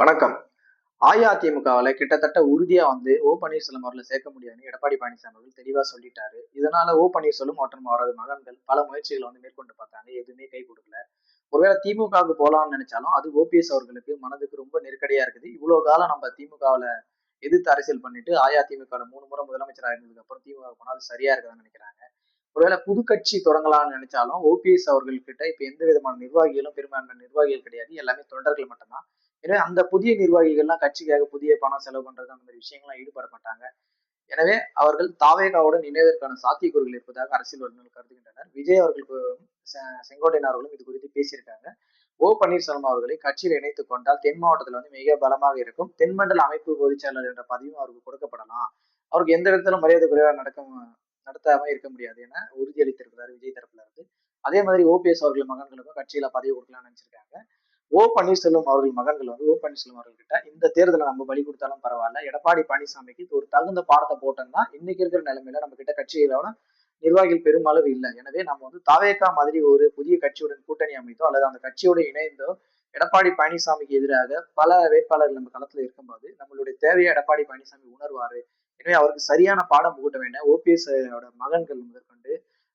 வணக்கம். அஇஅதிமுகவில் கிட்டத்தட்ட உறுதியா வந்து ஓ பன்னீர்செல்வம் அவர்களை சேர்க்க முடியாதுன்னு எடப்பாடி பழனிசாமி அவர்கள் தெளிவா சொல்லிட்டாரு. இதனால ஓ பன்னீர்செல்வம் மற்றும் அவரது மகன்கள் பல முயற்சிகளை வந்து மேற்கொண்டு பார்த்தாங்க. எதுவுமே கை கொடுக்கல. ஒருவேளை திமுகவுக்கு போகலாம்னு நினைச்சாலும் அது ஓபிஎஸ் அவர்களுக்கு மனதுக்கு ரொம்ப நெருக்கடியா இருக்குது. இவ்வளவு காலம் நம்ம திமுகவில் எதிர்த்து அரசியல் பண்ணிட்டு அஇஅதிமுக மூணு முறை முதலமைச்சராக இருந்ததுக்கு அப்புறம் திமுக போனால் அது சரியா இருக்குதுன்னு நினைக்கிறாங்க. ஒருவேளை புது கட்சி தொடங்கலாம்னு நினைச்சாலும் ஓபிஎஸ் அவர்கள்கிட்ட இப்போ எந்த விதமான நிர்வாகிகளும் பெரும்பான்மை நிர்வாகிகள் கிடையாது. எல்லாமே தொண்டர்கள் மட்டும்தான். எனவே அந்த புதிய நிர்வாகிகள்லாம் கட்சிக்காக புதிய பணம் செலவு பண்றது அந்த மாதிரி விஷயங்கள்லாம் ஈடுபட மாட்டாங்க எனவே அவர்கள் தாவேகாவுடன் இணைவதற்கான சாத்தியக்கூறுகள் இருப்பதாக அரசியல் வல்லுநர்கள் கருதுகின்றனர். விஜய் அவர்களுக்கும் செங்கோட்டையன் அவர்களும் இது குறித்து பேசியிருக்காங்க. ஓ பன்னீர்செல்வம் அவர்களை கட்சியில் இணைத்துக் கொண்டால் தென் மாவட்டத்தில் வந்து மிக பலமாக இருக்கும். தென்மண்டல அமைப்பு பொதுச் செயலர் என்ற பதவியும் அவருக்கு கொடுக்கப்படலாம். அவருக்கு எந்த விதத்திலும் மரியாதை குறைவாக நடக்கும் நடத்தாம இருக்க முடியாது என உறுதியளித்திருக்கிறார் விஜய் தரப்புல இருந்து அதே மாதிரி ஓபிஎஸ் அவர்கள் மகன்களுக்கும் கட்சியில பதவி கொடுக்கலாம்னு நினைச்சிருக்காங்க. ஓ பன்னீர்செல்வம் அவர்கள் மகன்கள் வந்து ஓ பன்னீர்செல்வம் அவர்கள் கிட்ட இந்த தேர்தலை நம்ம பலி கொடுத்தாலும் பரவாயில்ல. எடப்பாடி பழனிசாமிக்கு ஒரு தகுந்த பாடத்தை போட்டோம்னா இன்னைக்கு இருக்கிற நிலைமையில நம்ம கிட்ட கட்சிகளோட நிர்வாகிகள் பெருமளவு இல்லை. எனவே நம்ம வந்து தாவேக்கா மாதிரி ஒரு புதிய கட்சியுடன் கூட்டணி அமைத்தோ அல்லது அந்த கட்சியோடு இணைந்தோ எடப்பாடி பழனிசாமிக்கு எதிராக பல வேட்பாளர்கள் நம்ம களத்துல இருக்கும்போது நம்மளுடைய தேவையை எடப்பாடி பழனிசாமி உணர்வாரு. எனவே அவருக்கு சரியான பாடம் புகட்ட வேண்டிய ஓபிஎஸ் மகன்கள் முதற்கொண்டு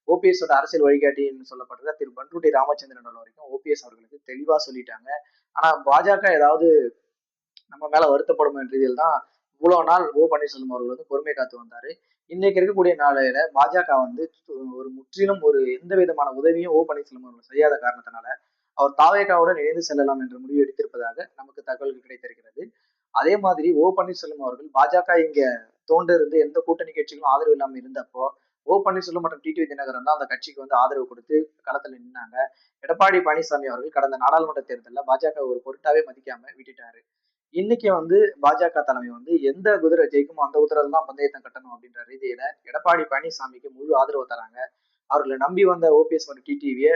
ஓபிஎஸோட அரசியல் வழிகாட்டின்னு சொல்லப்படுற திரு பன்ருட்டி ராமச்சந்திரன் வரைக்கும் ஓபிஎஸ் அவர்களுக்கு தெளிவா சொல்லிட்டாங்க. ஆனா பாஜக ஏதாவது நம்ம மேல வருத்தப்படும் என்ற ரீதியில் தான் இவ்வளவு நாள் ஓ பன்னீர்செல்வம் அவர்கள் வந்து பொறுமை காத்து வந்தாரு. இன்னைக்கு இருக்கக்கூடிய நாளையில பாஜக வந்து ஒரு முற்றிலும் ஒரு எந்த விதமான உதவியும் ஓ பன்னீர்செல்வம் அவர்கள் செய்யாத காரணத்தினால அவர் தாவேகாவுடன் இணைந்து செல்லலாம் என்ற முடிவு எடுத்திருப்பதாக நமக்கு தகவல்கள் கிடைத்திருக்கிறது. அதே மாதிரி ஓ பன்னீர்செல்வம் அவர்கள் பாஜக இங்க தோன்ற இருந்து எந்த கூட்டணி கட்சிகளும் ஆதரவு இல்லாமல் இருந்தப்போ ஓ பன்னீர்செல்வம் மற்றும் டிடிவி தினகரன் தான் அந்த கட்சிக்கு வந்து ஆதரவு கொடுத்து களத்தில் நின்னாங்க. எடப்பாடி பழனிசாமி அவர்கள் கடந்த நாடாளுமன்ற தேர்தலில் பாஜக ஒரு பொருட்டாவே மதிக்காம விட்டுட்டாரு. இன்னைக்கு வந்து பாஜக தலைமை வந்து எந்த குதிரை ஜெயிக்குமோ அந்த குதிரை தான் பந்தயத்தை கட்டணும் அப்படின்ற ரீதியில எடப்பாடி பழனிசாமிக்கு முழு ஆதரவு தராங்க. அவர்களை நம்பி வந்த ஓபிஎஸ் மற்றும் டிடிவியை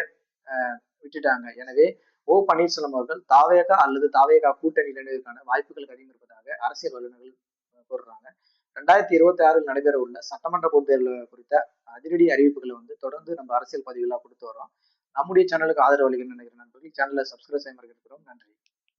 விட்டுட்டாங்க. எனவே ஓ பன்னீர்செல்வம் அவர்கள் தாவேகா அல்லது தாவேகா கூட்டணி இணைவதற்கான வாய்ப்புகள் அதிகம் இருப்பதாக அரசியல் வல்லுநர்கள் கூறுறாங்க. ரெண்டாயிரத்தி இருபத்தி ஆறில் நடைபெற உள்ள சட்டமன்ற பொது தேர்தல் குறித்த அதிரடி அறிவிப்புகளை வந்து தொடர்ந்து நம்ம அரசியல் பதிவுகளாக கொடுத்து வரோம் நம்முடைய சேனலுக்கு ஆதரவு அளிக்கணும்னு நினைக்கிற நண்பர்கள் சேனலை சப்ஸ்கிரைப் செய்ய மறக்கிறோம் நன்றி.